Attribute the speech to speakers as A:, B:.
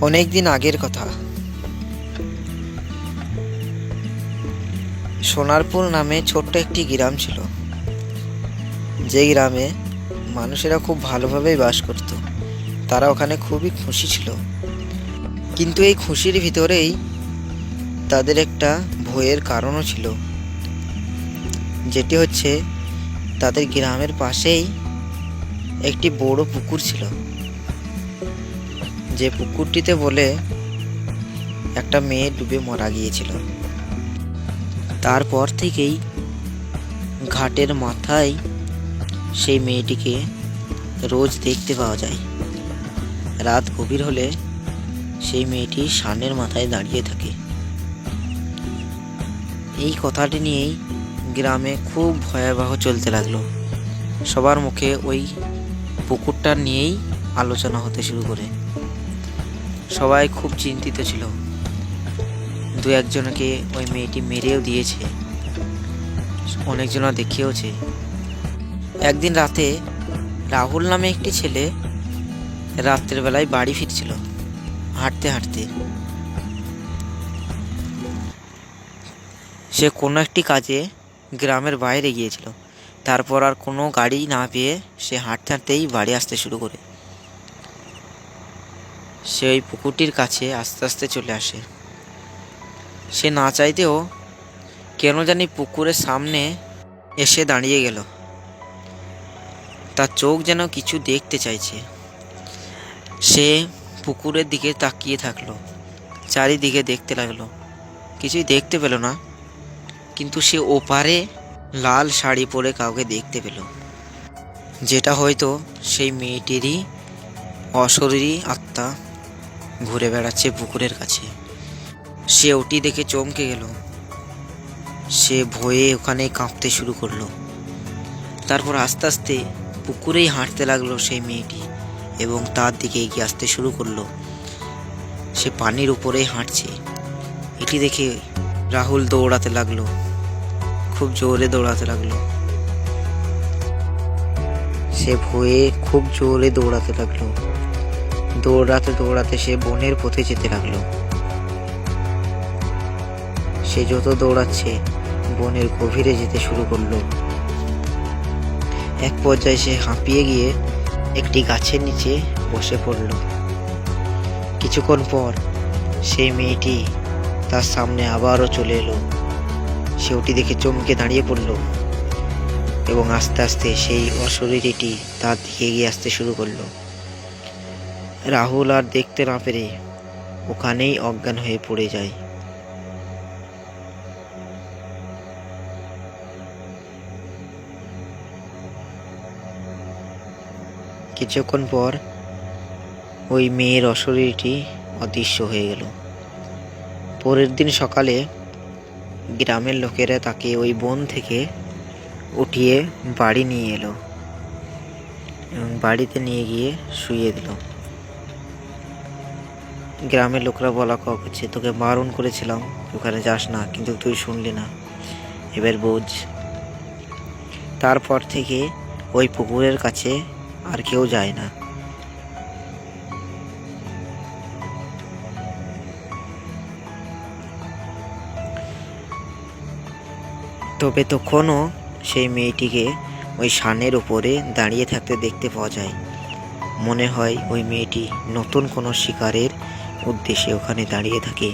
A: অনেক দিন আগের কথা। সোনারপুর নামে ছোট্ট একটি গ্রাম ছিল। যে গ্রামে মানুষেরা খুব ভালোভাবেই বাস করত। তারা ওখানে খুবই খুশি ছিল। কিন্তু এই খুশির ভিতরেই তাদের একটা ভয়ের কারণও ছিল। যেটি হচ্ছে, তাদের গ্রামের পাশেই একটি বড় পুকুর ছিল। যে পুকুরটিতে বলে একটা মেয়ে ডুবে মারা গিয়েছিল। তারপর থেকেই ঘাটের মাথায় সেই মেয়েটিকে রোজ দেখতে পাওয়া যায়। রাত গভীর হলে সেই মেয়েটি সানের মাথায় দাঁড়িয়ে থাকে। এই কথাটি নিয়েই গ্রামে খুব ভয়াবহ চলতে লাগল। সবার মুখে ওই পুকুরটা নিয়েই আলোচনা হতে শুরু করে। সবাই খুব চিন্তিত ছিল। দু একজনকে ওই মেয়েটি মেরেও দিয়েছে। অনেকজনা দেখিয়েওছে। একদিন রাতে রাহুল নামে একটি ছেলে রাত্রের বেলায় বাড়ি ফিরছিল, হাঁটতে হাঁটতে। সে কোনো একটি কাজে গ্রামের বাইরে গিয়েছিল। তারপর আর কোনো গাড়ি না পেয়ে সে হাঁটতে হাঁটতেই বাড়ি আসতে শুরু করে। সে ওই পুকুরটির কাছে আস্তে আস্তে চলে আসে। সে না চাইতেও কেন জানি পুকুরের সামনে এসে দাঁড়িয়ে গেল। তার চোখ যেন কিছু দেখতে চাইছে। সে পুকুরের দিকে তাকিয়ে থাকল, চারিদিকে দেখতে লাগল। কিছুই দেখতে পেল না, কিন্তু সে ওপারে লাল শাড়ি পরে কাউকে দেখতে পেল। যেটা হয়তো সেই মেয়েটিরই অশরীরী আত্মা। ঘুরে বেড়াচ্ছে পুকুরের কাছে। সে ওটি দেখে চমকে গেল। সে ভয়ে ওখানে কাঁপতে শুরু করল। তারপর আস্তে আস্তে পুকুরেই হাঁটতে লাগল সেই মেয়েটি এবং তার দিকে এগিয়ে আসতে শুরু করল। সে পানির উপরেই হাঁটছে। এটি দেখে রাহুল দৌড়াতে লাগল। খুব জোরে দৌড়াতে লাগল। সে ভয়ে খুব জোরে দৌড়াতে লাগল। দৌড়াতে দৌড়াতে সে বনের পথে যেতে লাগল। সে যত দৌড়াচ্ছে, বনের গভীরে যেতে শুরু করল। এক পর্যায়ে সে হাঁপিয়ে গিয়ে একটি গাছের নিচে বসে পড়ল। কিছুক্ষণ পর সেই মেয়েটি তার সামনে আবারও চলে এলো। সে ওটি দেখে চমকে দাঁড়িয়ে পড়ল এবং আস্তে আস্তে সেই অশরীরীটি তার দিকে এগিয়ে আসতে শুরু করল। রাহুল আর দেখতে না পেরে ওখানেই অজ্ঞান হয়ে পড়ে যায়। কিছুক্ষণ পর ওই মেয়ের অশরীরটি অদৃশ্য হয়ে গেল। পরের দিন সকালে গ্রামের লোকেরা তাকে ওই বন থেকে উঠিয়ে বাড়ি নিয়ে এলো এবং বাড়িতে নিয়ে গিয়ে শুয়ে দিল। গ্রামের লোকরা বলা ক করছে, তোকে বারণ করেছিলাম, ওখানে যাস না, কিন্তু তুই শুনলি না। এবার বোঝ, তারপর থেকে ওই পুকুরের কাছে আর কেউ যায় না। তবে তখনও সেই মেয়েটিকে ওই সানের উপরে দাঁড়িয়ে থাকতে দেখতে পাওয়া যায়। মনে হয় ওই মেয়েটি নতুন কোনো শিকারের উদ্দেশ্যে ওখানে দাঁড়িয়ে থাকে।